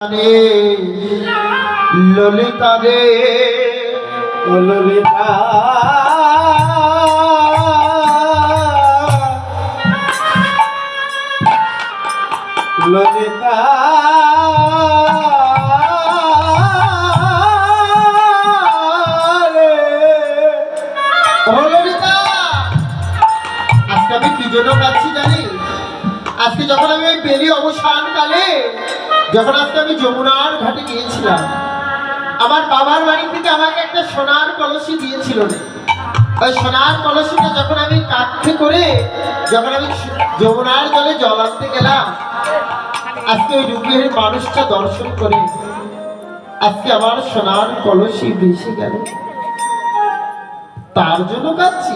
রে ললিতা। রে। ললিতা। আজকে আমি কি জন্য কাঁদছি জানি আজকে যখন আমি বেরি অবসান কালে যখন আজকে আমি যমুনার ঘাটে গিয়েছিলাম, আমার বাবার বাড়ি থেকে আমাকে একটা সোনার কলসি দিয়েছিল ওই সোনার কলসিটা যখন আমি কাঠে করে, যখন আমি যমুনার জলে জল আনতে গেলাম, আজকে ওই রূপের মানুষটা দর্শন করে, আজকে আমার সোনার কলসি ভেসে গেল। তার জন্য কাঁদছি।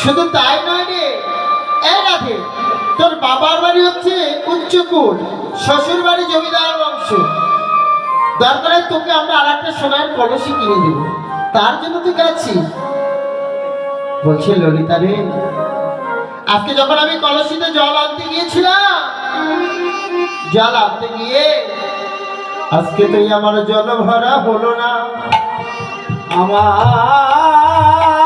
শুধু তাই নয় রে, এ রাধে তোর বাবার বাড়ি হচ্ছে উচ্চকুল, শ্বশুর বাড়ি জমিদার বংশ। দরকারে তোকে আমরা আর একটা সোনার কলসি কিনে দেব। তার জন্য তুই কাছিস বলছে, ললিতা রে, আজকে যখন আমি কলসিতে জল আনতে গিয়েছিলাম, জল আনতে গিয়ে আজকে তুই আমার জল ভরা হলো না। আমার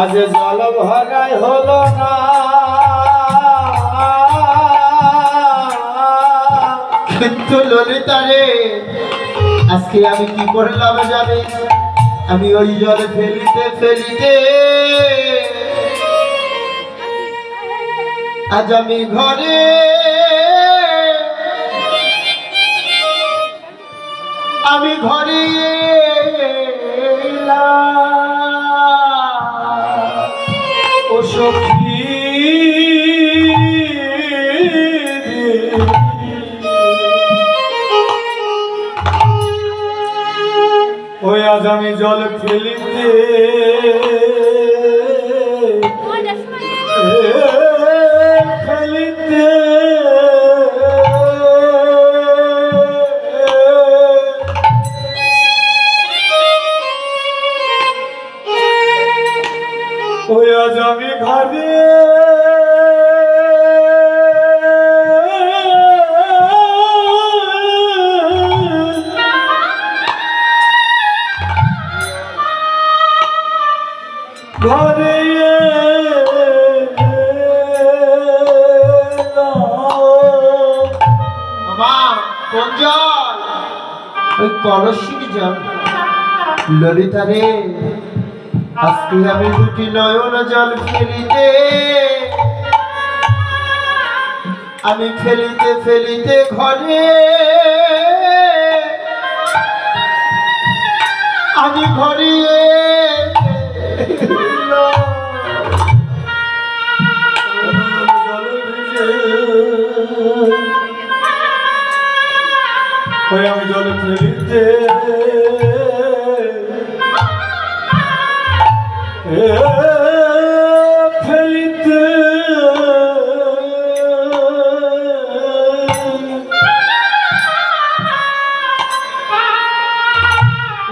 আজ জল ভরাই হলো না কিন্তু ললিতা রে, আজকে আমি কি করলাম জানি আমি ওই জলে ফেলিতে ফেলিতে, আজ আমি ঘরে আমি ঘরে এলাম। সখী। ওই আজ আমি জল খেলিতে ফেলিতে কলসির জল। ললিতা রে আজকে আমি দুটি নয়ন জল ফেলিতে আমি ফেলিতে ফেলিতে ঘরে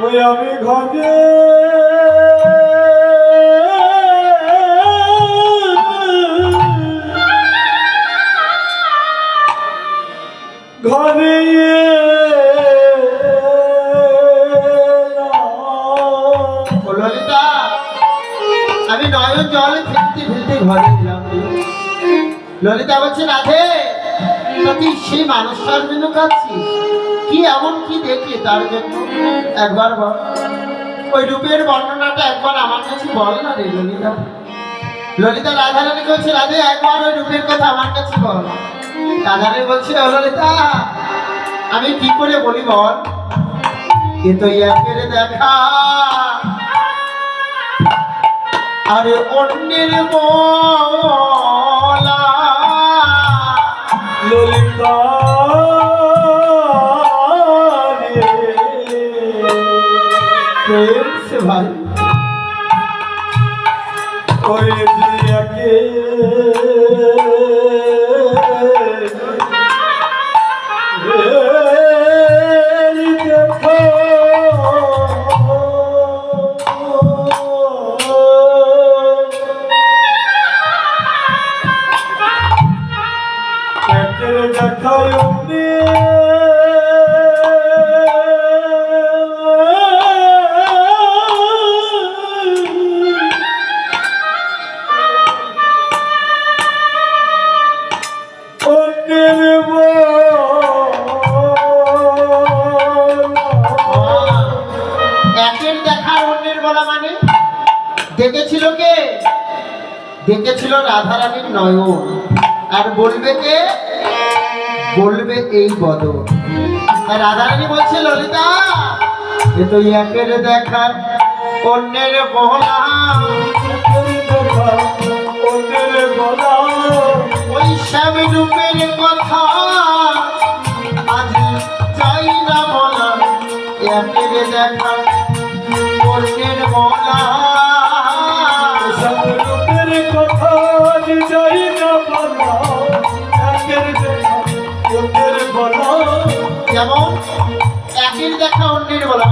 ওই আমি ঘরে ঘরে আমি নয়ন জল ফেলতে ফেলতে ঘরে এলাম। ললিতা বলছে, রাধে তুই সেই মানুষটার জন্য কাঁদছিস কি এমন কি দেখি? তার জন্য একবার বল। ওই রূপের বর্ণনাটা একবার আমার কাছে বল না রে ললিতা। ললিতা রাধারানী বলছে, রাধে, একবার ওই রূপের কথা আমার কাছে বল। রাধা রানী বলছে, ও ললিতা, আমি কি করে বলি বল? কিন্তু একের দেখা। আরে অন্যের মলা ললিতা সে ভাই? ওই দিয়াকে দেখেছিল রাধারানীর নয়ন। আর বলবে কে? বলবে এই বদ আর রাধারানী বলছে, ললিতা, এ তো একের দেখা অন্যের কথা। চাই না বলা অন্যের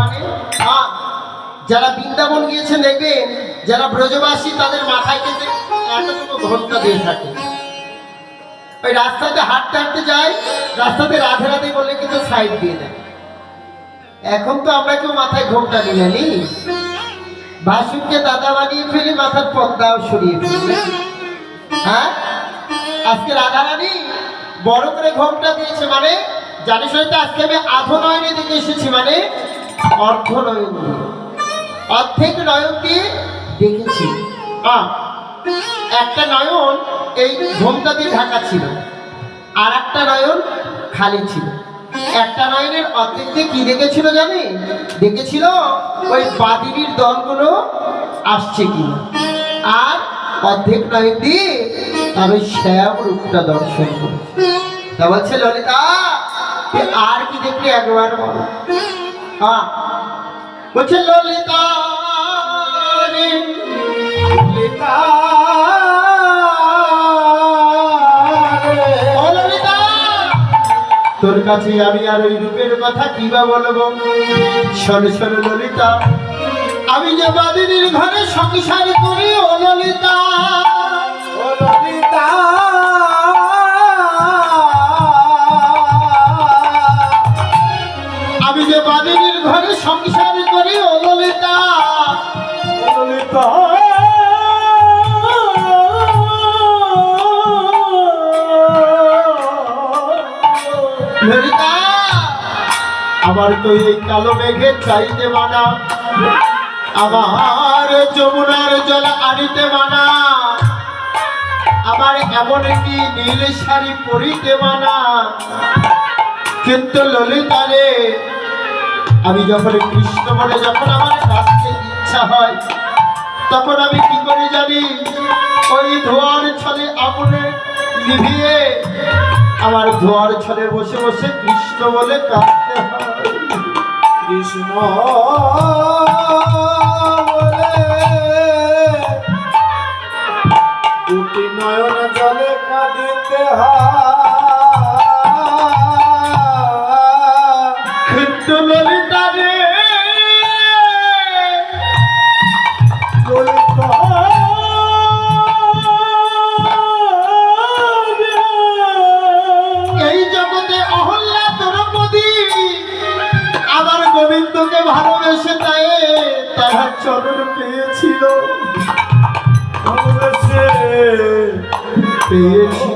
মানে? যারা বৃন্দাবন গিয়েছেন দেখবেন, যারা ব্রজবাসী, তাদের মাথায় এতটুকু ঘণ্টা দিয়ে থাকে। ওই রাস্তাতে হাঁটতে হাঁটতে যায়, রাস্তাতে রাধে রাধে বলে কিন্তু সাইড দিয়ে দেয়। এখন তো আমরা কেউ মাথায় ঘোমটা নিয়ে নি? ভাসুরকে দাদা বানিয়ে ফেলি মাথার পর্দাও সরিয়ে ফেলি? হ্যাঁ? আজকে রাধারানী বড় করে ঘোমটা দিয়েছে মানে জানিস হয়তো আজকে আমি আধ নয়নে দিকে এসেছি মানে অর্ধ নয়ন অর্ধেক নয়ন দিয়ে দেখেছি একটা নয়ন এই ঘোমটা দিয়ে ঢাকা ছিল, আর একটা নয়ন খালি ছিল। একটা নয়নের অর্ধেক দিয়ে কি দেখেছিল জানি? দেখেছিল ওই বাদিনীর দলগুলো আসছে কিনা। আর অর্ধেক দিয়ে তার ওই শ্যাম রূপটা দর্শন করেছে তা বলছে ললিতা আর কি দেখলি একবার বলো। বলছে ললিতা ললিতা, তোর কাছে আমি আর ওই রূপের কথা কি বা বলব? শোন শোন ললিতা আমি যে বাদিনীর ঘরে সংসার করি ও ললিতা। আমি যে বাদিনীর ঘরে সংসার করি ও ললিতা। ললিতা। আমার তো এই কালো মেঘে চাইতে মানা আমার যমুনার জল আনিতে মানা। আমার এমন কি নীল শাড়ি পরিতে মানা। কিন্তু ললিতা রে আমি যখন কৃষ্ণ বলে যখন আমার কাছে ইচ্ছা হয়, তখন আমি কি করে জানি? ওই ধোয়ার ছলে আগুনে লিভিয়ে আমার ধোয়ার ছলে বসে বসে কৃষ্ণ বলে কাঁদতে হয়। কৃষ্ণ গোবিন্দকে ভালোবেসে তাই তাহার চরণ পেয়েছিল। পেয়েছিল।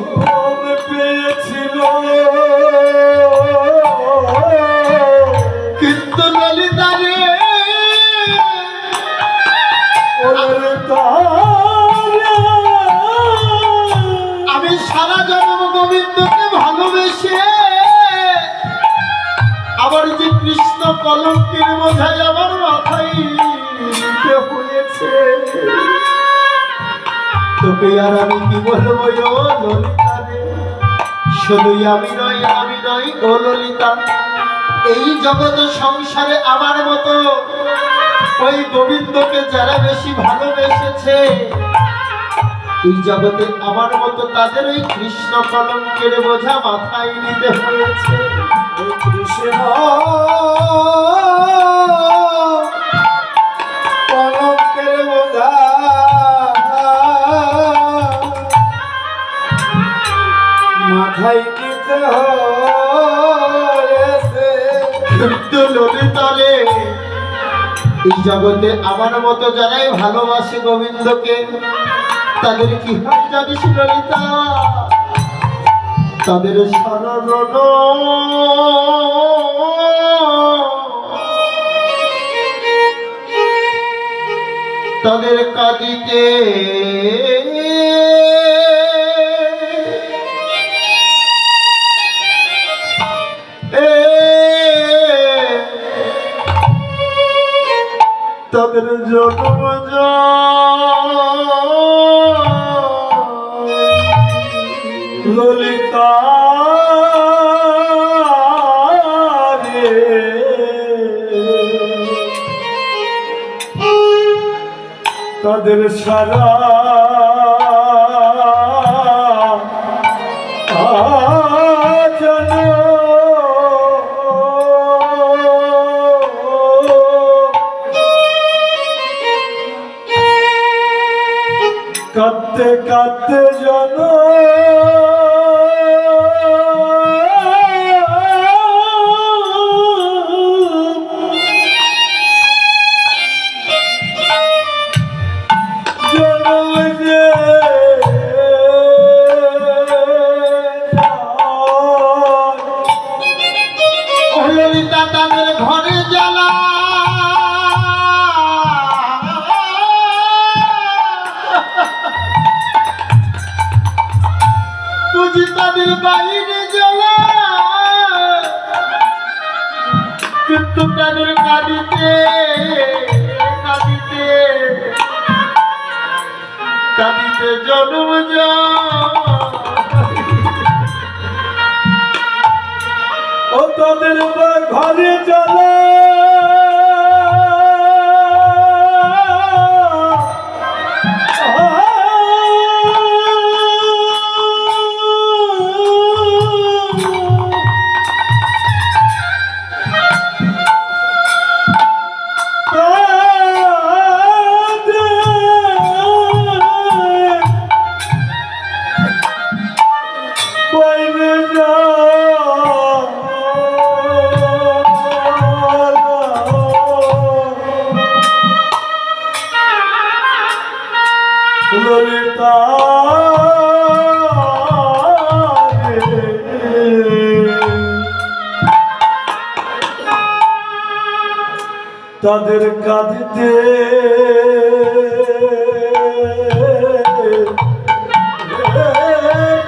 সারা জন্ম গোবিন্দকে ভালোবেসে, আবার যে কৃষ্ণ কলঙ্কের বোঝাই আমার মাথায় হয়েছে। তোকে আর আমি কি বলব শুধুই আমি নই আমি নই ও ললিতা। এই জগৎ সংসারে আমার মতো ওই গোবিন্দকে যারা বেশি ভালোবেসেছে এই জগতে আমার মতো তাদের ওই কৃষ্ণ কলঙ্কের বোঝা মাথায় নিতে হয়েছে। মাথায় এই জগতে আমার মতো যারাই ভালোবাসে গোবিন্দকে তাদের কি হয় জানিস ললিতা তাদের স্মরণ তাদের কাঁদিতে। তাদের জন্ম ললিতা তাদের সারা তাদের কাঁদিতে কাঁদিতে। কাঁদিতে জন্ম ও তাদের ঘরে চলে। তাদের কাঁদিতে।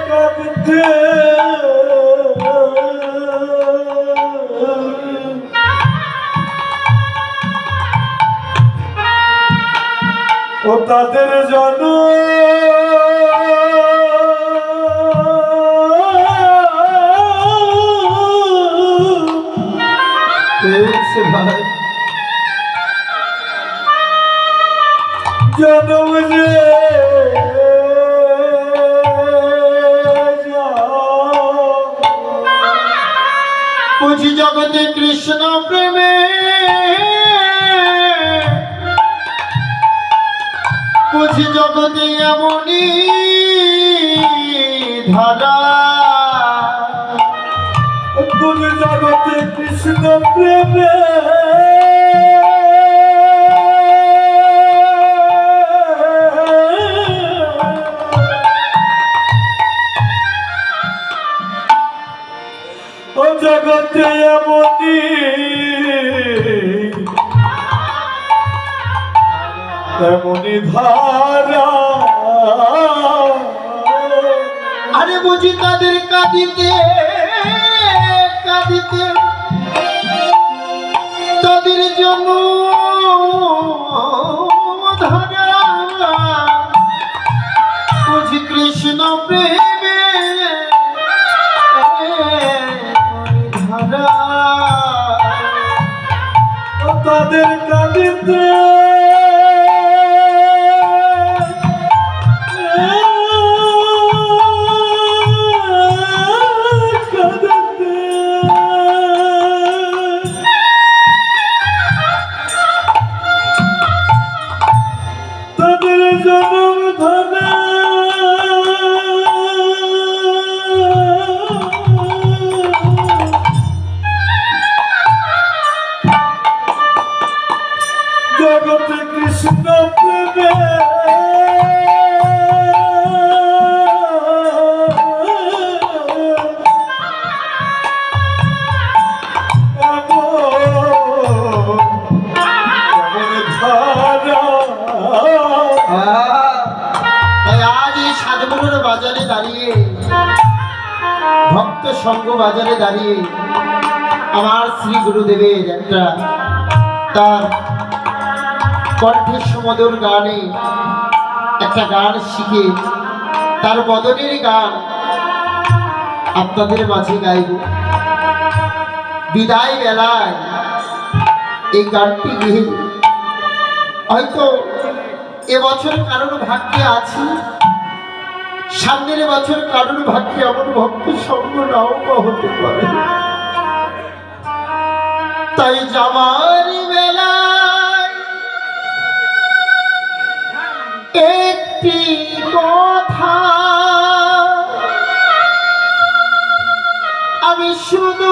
কাঁদিতে। ও তাদের জন। পেয়েছে জনম যে বুঝি জগতে কৃষ্ণ প্রেমে। বুঝি জগতে এমনই ধারা। তুল জগতে কৃষ্ণ প্রেমে। তাদের কাঁদিতে কাঁদিতে। তাদের জন্য কৃষ্ণ প্রেমে তাদের কাঁদিতে। ধনে ঠাকুরের বাজারে দাঁড়িয়ে, ভক্ত সঙ্গ বাজারে দাঁড়িয়ে, আমার শ্রী গুরুদেবের একটা তার কণ্ঠের সমদর গানে একটা গান শিখে, তার বদনের গান আপনাদের মাঝে গাইব। বিদায় বেলায় এই গানটি গিয়ে, হয়তো এবছর কারোর ভাগ্যে আছে সামনের বছর কারোর ভাগ্যে আমার ভক্ত সঙ্গ নাও বা হতে পারে। তাই জামার বেলায় একটি কথা আমি শুধু